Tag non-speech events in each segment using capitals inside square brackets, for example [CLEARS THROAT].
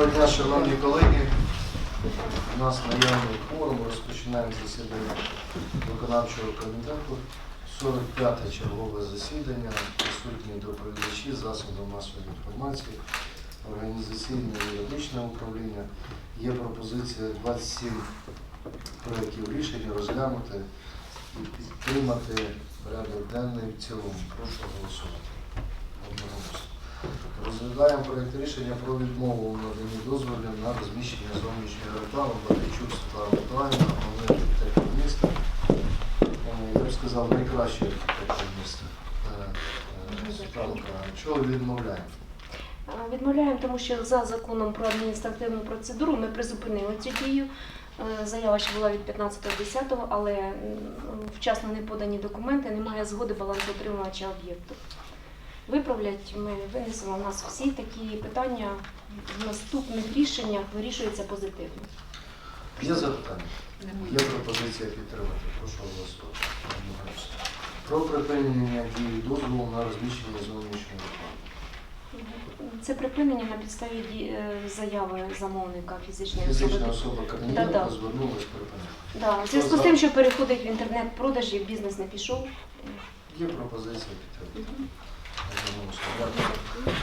Доброго дня, шановні колеги. У нас наявний форум. Розпочинаємо засідання виконавчого комітету. 45-те чергове засідання. Присутні доповідачі, засоби масової інформації, організаційне і юридичне управління. Є пропозиція 27 проєктів рішень розглянути і підтримати порядок денний в цілому. Прошу голосувати. Одноголосно. Розглядаємо проєкт рішення про відмову в наданні дозволів на розміщення зовнішньої реклами Батичук Світлана Миколаївна, головний архітектор міста. Е, Я б сказав, найкращий архітектор міста. Е, е, Світлана Миколаївна, чого відмовляємо? Відмовляємо, тому що за законом про адміністративну процедуру ми призупинили цю дію. Заява ще була від 15.10, але вчасно не подані документи, немає згоди балансоутримувача об'єкту. Виправлять ми винесемо у нас всі такі питання в наступних рішеннях вирішуються позитивно. Є запитання? Є пропозиція підтримати. Прошу голосувати. Про припинення дії дозволу на розміщення зовнішньої реклами. Це припинення на підставі е, заяви замовника фізичної особи. Фізична особа. Корнієнко звернулась. Да, у зв'язку з тим, що переходить в інтернет-продажі, бізнес не пішов. Є пропозиція підтримати.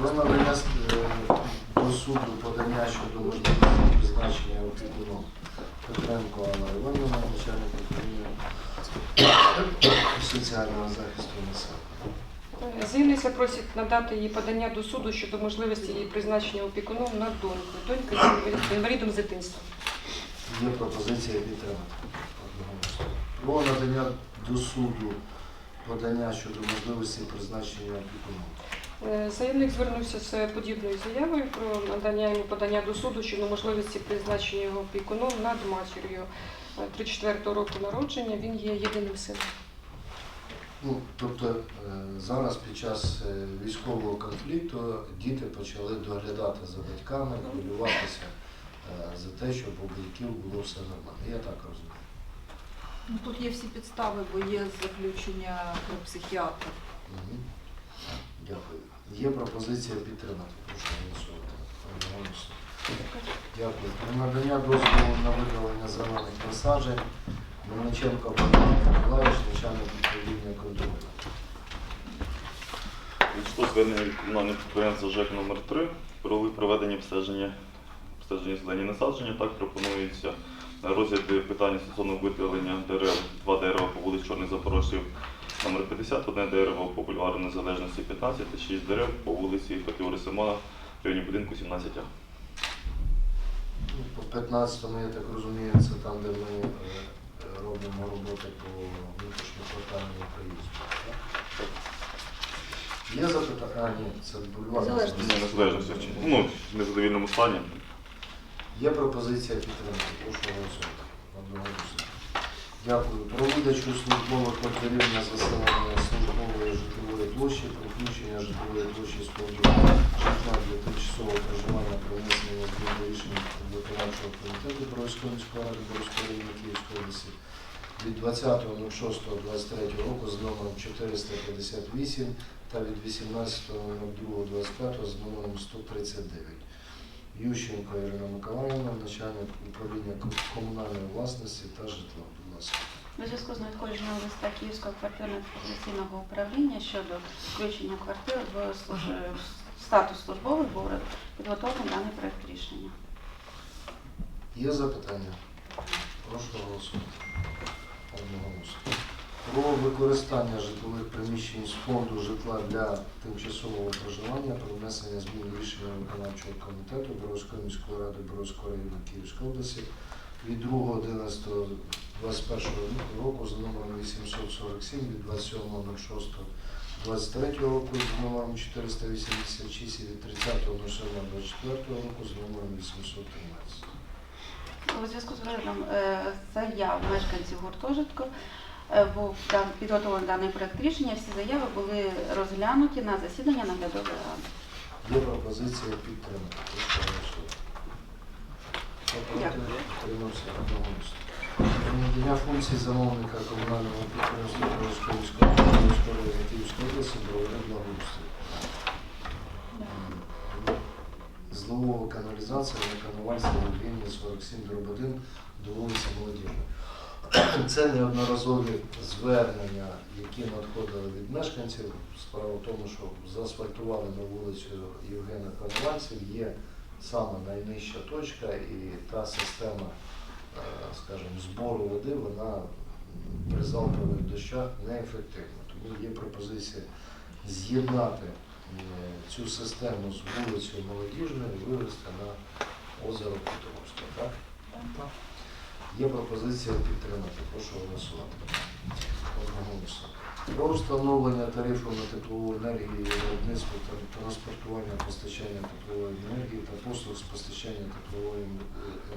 Про надання е, до суду подання щодо можливості призначення опікуном Петренко Анна Іванівна, начальник управління соціального захисту населення. Заявниця просить надати їй подання до суду щодо можливості її призначення опікуном на доньку. Донька інвалід- інвалідом з дитинства. Є пропозиція підтримати. Про надання до суду подання щодо можливості призначення опікуном. Е, Заявник звернувся з подібною заявою про надання йому подання до суду щодо можливості призначення його опікуном над матір'ю Е, 34 року народження. Він є єдиним сином. Ну, тобто е, зараз під час е, військового конфлікту діти почали доглядати за батьками, хвилюватися е, за те, щоб у батьків було все нормально. Я так розумію. Ну, тут є всі підстави, бо є заключення про психіатра. Мгм. Дякую. Є пропозиція підтримати. Прошу голосувати. Одноголосно. Дякую. Про надання дозволу на видалення зелених насаджень Мельниченко Богдан Миколаївич, начальник управління контролю. Відійшло звернення від комунального підприємства ЖЕК номер 3 про проведення обстеження, обстеження зелені насадження. Так пропонується на розгляд питання стосовно видалення дерев, два дерева по вулиці Чорних Запорожців номер 50, одне дерево по бульвару Незалежності 15 та 6 дерев по вулиці Петюри Симона в районі будинку 17А. Ну, По 15-му, я так розумію, це там, де ми е, робимо роботи по внутрішньоквартальному проїзду. Є запитання? А, ні, це бульвар. Незалежності. Незалежності. Ну, в незадовільному стані. Є пропозиція підтримки. Прошу голосувати. Одноголосно. Дякую. Про видачу службових матеріалів на заселення службової житлової площі, про включення житлової площі з житла для тимчасового проживання про внесення змін до рішення виконавчого комітету Боровської міської ради Боровської району Київської області від 20.06.23 року з номером 458 та від 18.02.25 з номером 139. Ющенко Ірина Миколаївна, начальник управління комунальної власності та житла. Будь ласка. У зв'язку з надходженням листа Київського квартирно-експлуатаційного управління щодо включення квартир в статус службових борів підготовлений даний проект рішення. Є запитання? Прошу голосувати. Одного Одноголосно. Про використання житлових приміщень з фонду житла для тимчасового проживання про внесення змін рішення виконавчого комітету Боровської міської ради Боровського району Київської області від 2.11.21 року з номером 847 від 27.06.23 року з номером 486 і від 30.07.24 року з номером 813. У зв'язку з розглядом е, заяв мешканців гуртожитку був дан- підготовлений даний проект рішення. Всі заяви були розглянуті на засідання наглядової ради. Є пропозиція підтримати. Дякую. Одноголосно. Надання функцій замовника комунального підприємства Боровської міської ради Київської області Бровари благоустрій. З каналізація на Коновальській Євгенії 47 дроб 1 до вулиці Молодіжної. [CLEARS THROAT] Це неодноразові звернення, які надходили від мешканців. Справа в тому, що заасфальтували на вулицю Євгена Коновальців, є саме найнижча точка і та система, е, скажімо, збору води, вона при залпових дощах неефективна. Тому є пропозиція з'єднати е, цю систему з вулицею Молодіжною і вивести на озеро Петровське. Так? Є пропозиція підтримати. Прошу голосувати. Одноголосно. Про встановлення тарифу на теплову енергію, виробництво та транспортування постачання теплової енергії та послуг з постачання теплової е,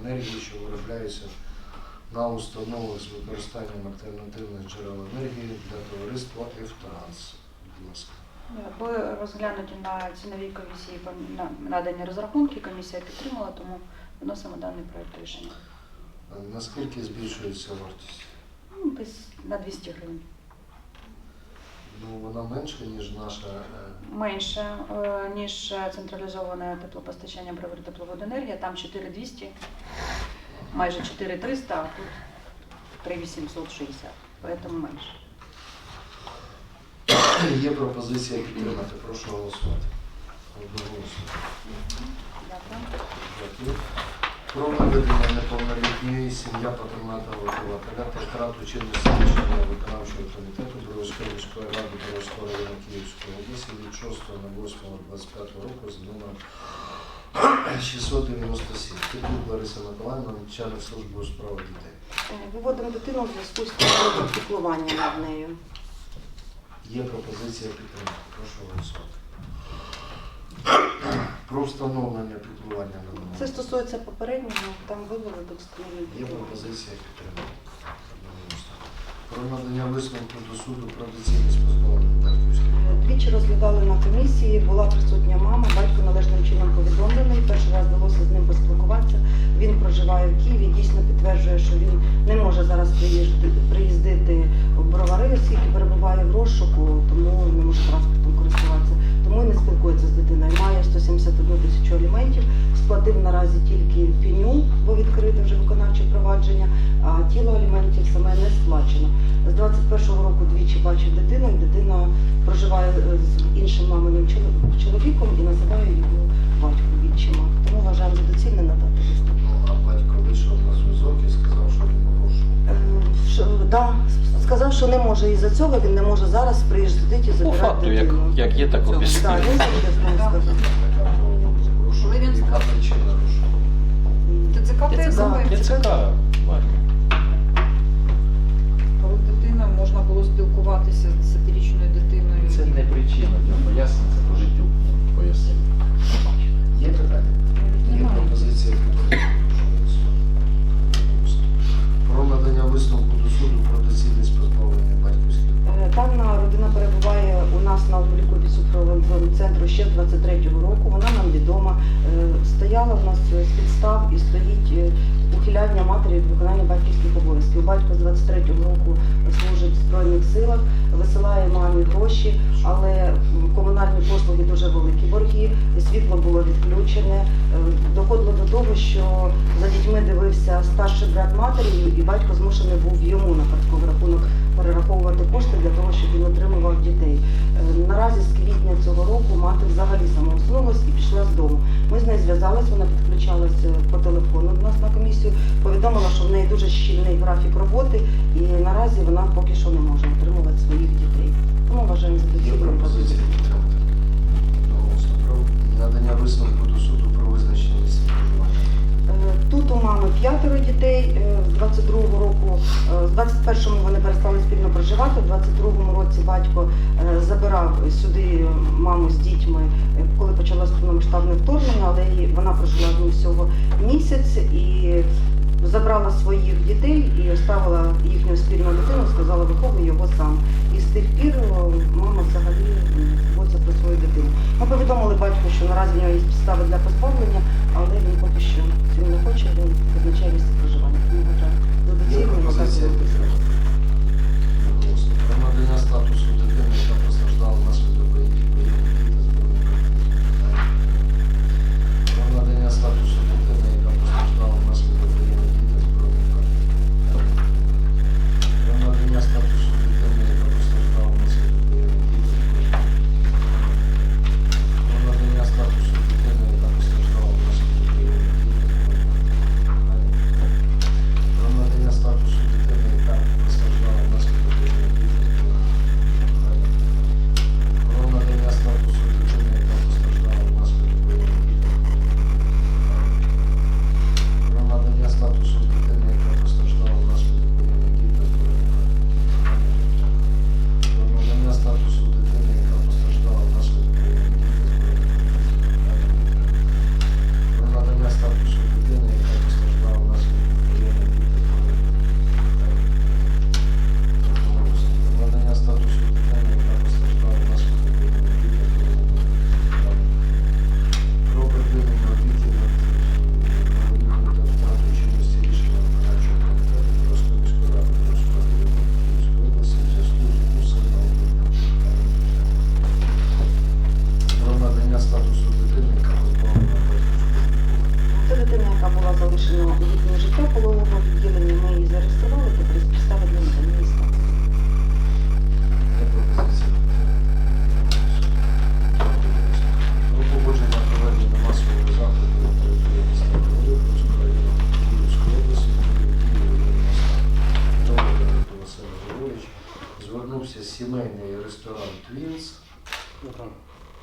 енергії, що виробляються на установах з використанням альтернативних джерел енергії для товариства «Ефтранс». Будь ласка. Були розглянуті на ціновій комісії надані розрахунки, комісія підтримала, тому виносимо даний проект рішення. Наскільки збільшується вартість? Ну, Десь на 200 гривень. Ну, вона менша, ніж наша. е, Менше, е, ніж централізоване теплопостачання бровари тепловоденергія, там 4200, майже 4300, а тут 3860, поэтому менше. Є пропозиція підтримати. Прошу голосувати. Одноголосно. Дякую. Дякую. Про наведення неповнолітньої сім'я патронатного вихователя та втрату чинності рішення виконавчого комітету Бровської міської ради Бровського району Київської області від 6 на 8 року з номером [CLEARS THROAT] 697. Тут Лариса Миколаївна, начальник служби у справах дітей. Е, Виводимо дитину в зв'язку з тривогою піклування над нею. Є пропозиція підтримати. Прошу голосувати. Про встановлення піклування на Це стосується попереднього, там вивели до Є пропозиція підтримати. Про надання висновку до суду про доцільність позбавлення батьківських прав. Двічі розглядали на комісії, була присутня мама, батько належним чином повідомлений. Перший раз вдалося з ним поспілкуватися. Він проживає в Києві, дійсно підтверджує, що він не може зараз приїздити в бровари, оскільки перебуває в розшуку, тому не може транспортом користуватися. Тому не спілкується з дитиною. Має 171 тисячу аліментів, сплатив наразі тільки пеню, бо відкрите вже виконавче провадження, а тіло аліментів саме не сплачено. З 21-го року двічі бачив дитину, і дитина проживає е, з іншим маминим чоловіком і називає його батько відчима. Тому вважаємо за доцільне надати висновок. Ну, а батько вийшов на зв'язок і сказав, що він прошу. Е, що, да, сказав, що не може із-за цього, він не може зараз приїздити і По факту, як, дитину. як є, так Так, він завжди сказав. Коли він рушу? ТЦК ТСК. Я цікаво. Коли дитина можна було спілкуватися з 10-річною дитиною. Це не причина для пояснення, це по життю пояснення. Є питання? Є пропозиція і стоїть е, ухиляння матері від виконання батьківських обов'язків. Батько з 23-го року служить в Збройних силах, висилає мамі гроші, але комунальні послуги дуже великі борги, світло було відключене. Е, Доходило до того, що за дітьми дивився старший брат матері, і батько змушений був йому на картковий рахунок перераховувати кошти для того, щоб він отримував дітей. Е, Наразі з квітня цього року мати взагалі самоусунулась і пішла з дому. Ми з нею зв'язалися, вона підключалася по телефону до нас на комісію, повідомила, що в неї дуже щільний графік роботи, і наразі вона поки що не може отримувати своїх дітей. Тому вважаємо за. Одноголосно. Про надання висновку до суду про визначення місця проживання. Е, Тут у мами п'ятеро дітей. е, З 22-го року, е, з 21-му вони перестали спільно проживати. В 22-му році батько е, забирав сюди маму з дітьми, коли почалось повномасштабне вторгнення, але вона прожила з ним всього місяць і забрала своїх дітей і оставила їхню спільну дитину, сказала, виховуй його сам. І з тих пір мама взагалі боться про свою дитину. Ми повідомили батьку, що наразі в нього є підстави для позбавлення, але він поки що цього не хоче, він визначає місце проживання.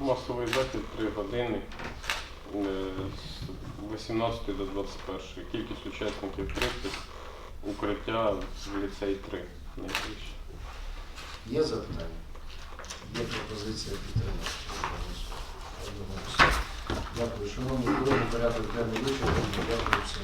Масовий захід 3 години е, з 18 до 21. Кількість учасників 30, укриття в ліцей 3 найближче. Є запитання? Є пропозиція підтримати. Дякую. Шановні колеги, порядок денний вичерпаний. Дякую всім.